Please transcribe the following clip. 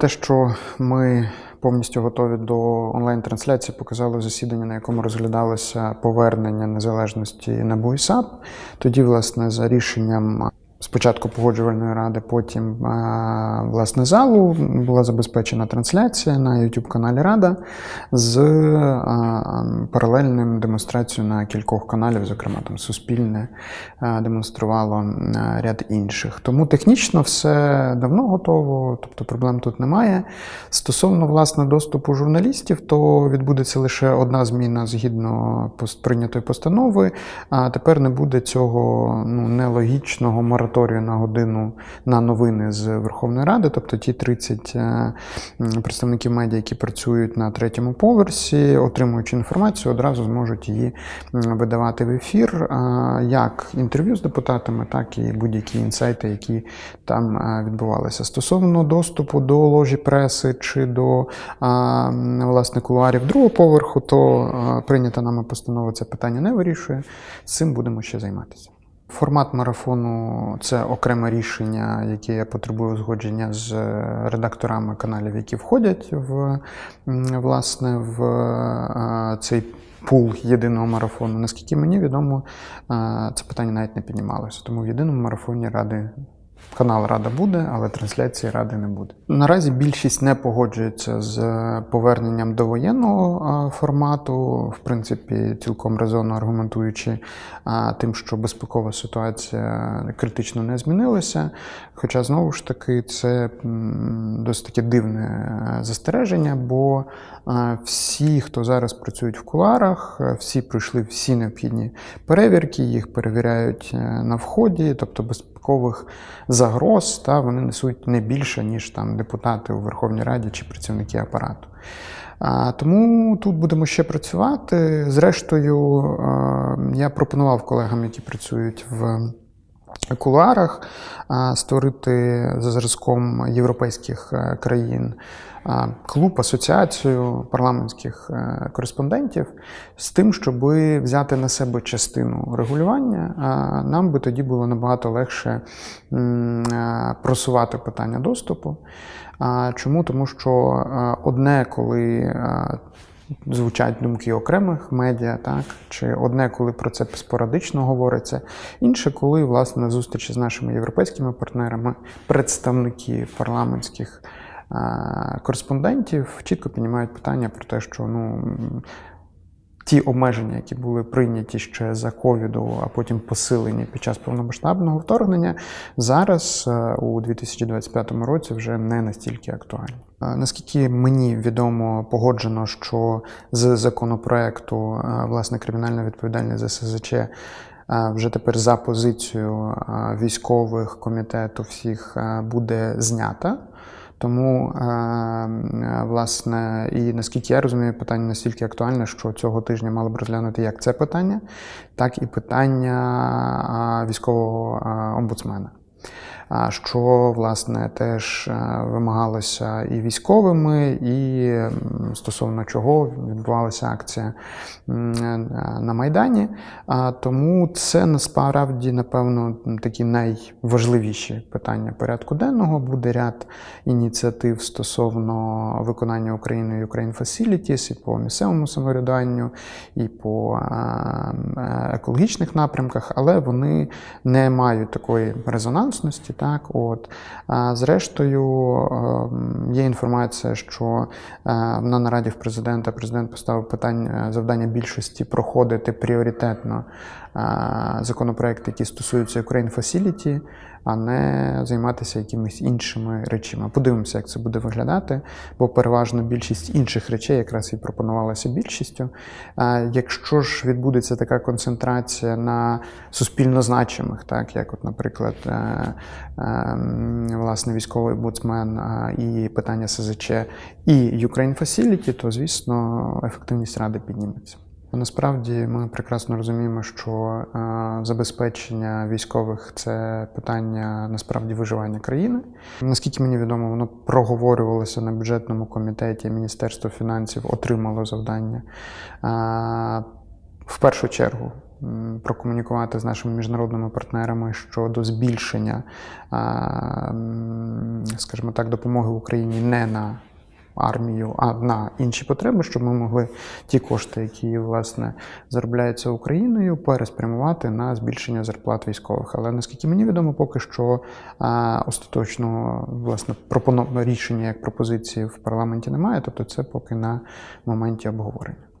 Те, що ми повністю готові до онлайн-трансляції, показало засідання, на якому розглядалося повернення незалежності НАБУ і САП. Тоді, власне, за рішенням спочатку погоджувальної ради, потім власне залу була забезпечена трансляція на youtube каналі Рада з паралельним демонстрацією на кількох каналів, зокрема там Суспільне демонструвало ряд інших. Тому технічно все давно готово, тобто проблем тут немає. Стосовно власне доступу журналістів, то відбудеться лише одна зміна згідно прийнятої постанови. А тепер не буде цього ну, нелогічного мораторію на годину на новини з Верховної Ради, тобто ті 30 е, представників медіа, які працюють на третьому поверсі, отримуючи інформацію, одразу зможуть її видавати в ефір, як інтерв'ю з депутатами, так і будь-які інсайти, які там е, відбувалися. Стосовно доступу до ложі преси чи до власне кулуарів другого поверху, то е, прийнята нами постанова це питання не вирішує. Цим будемо ще займатися. Формат марафону це окреме рішення, яке потребує узгодження з редакторами каналів, які входять в власне в е, цей пул єдиного марафону. Наскільки мені відомо, е, це питання навіть не піднімалося. Тому в єдиному марафоні ради. Канал Рада буде, але трансляції ради не буде. Наразі більшість не погоджується з поверненням до воєнного е, формату, в принципі, цілком резонно аргументуючи е, тим, що безпекова ситуація критично не змінилася. Хоча знову ж таки це досить таке дивне е, застереження, бо е, всі, хто зараз працюють в куларах, е, всі пройшли всі необхідні перевірки, їх перевіряють е, на вході, тобто безпекових загроз, та вони несуть не більше, ніж там депутати у Верховній Раді чи працівники апарату. А, Тому тут будемо ще працювати. Зрештою, я пропонував колегам, які працюють в кулуарах, створити за зразком європейських е, країн клуб, асоціацію парламентських е, кореспондентів з тим, щоб взяти на себе частину регулювання. Нам би тоді було набагато легше е, просувати питання доступу. Чому? Тому що одне, коли звучать думки окремих медіа, так чи одне, коли про це спорадично говориться, інше, коли власне зустрічі з нашими європейськими партнерами представники парламентських кореспондентів чітко піднімають питання про те, що ну. Ті обмеження, які були прийняті ще за ковіду, а потім посилені під час повномасштабного вторгнення, зараз е, у 2025 році вже не настільки актуальні. Е, Наскільки мені відомо, погоджено, що з законопроекту е, власне кримінальна відповідальність за СЗЧ вже тепер за позицією е, військових комітету всіх буде знята. Тому, е, е, власне, і наскільки я розумію, питання настільки актуальне, що цього тижня мали б розглянути як це питання, так і питання військового омбудсмена. Що, власне, теж е, вимагалося і військовими, і стосовно чого відбувалася акція е, на Майдані. Тому це насправді, напевно, такі найважливіші питання порядку денного. Буде ряд ініціатив стосовно виконання Україною Ukraine Facilities і по місцевому самоврядуванню, і по е, екологічних напрямках, але вони не мають такої резонансності. Так, от. А Зрештою, е, є інформація, що е, на нараді в президента президент поставив питання завдання більшості проходити пріоритетно е, законопроекти, які стосуються Ukraine Facility, а не займатися якимись іншими речами. Подивимося, як це буде виглядати, бо переважно більшість інших речей якраз і пропонувалася більшістю. Якщо ж відбудеться така концентрація на суспільно значимих, так як, от, наприклад, е, е, власне, військовий буцмен і питання СЗЧ і Ukraine Facility, то звісно ефективність ради підніметься. Насправді ми прекрасно розуміємо, що е, забезпечення військових це питання насправді виживання країни. Наскільки мені відомо, воно проговорювалося на бюджетному комітеті. Міністерство фінансів отримало завдання е, в першу чергу прокомунікувати з нашими міжнародними партнерами щодо збільшення, скажімо так, допомоги Україні не на армію, а на інші потреби, щоб ми могли ті кошти, які власне заробляються Україною, переспрямувати на збільшення зарплат військових. Але наскільки мені відомо, поки що а, остаточного власне пропоно... рішення як пропозиції в парламенті немає, тобто це поки на моменті обговорення.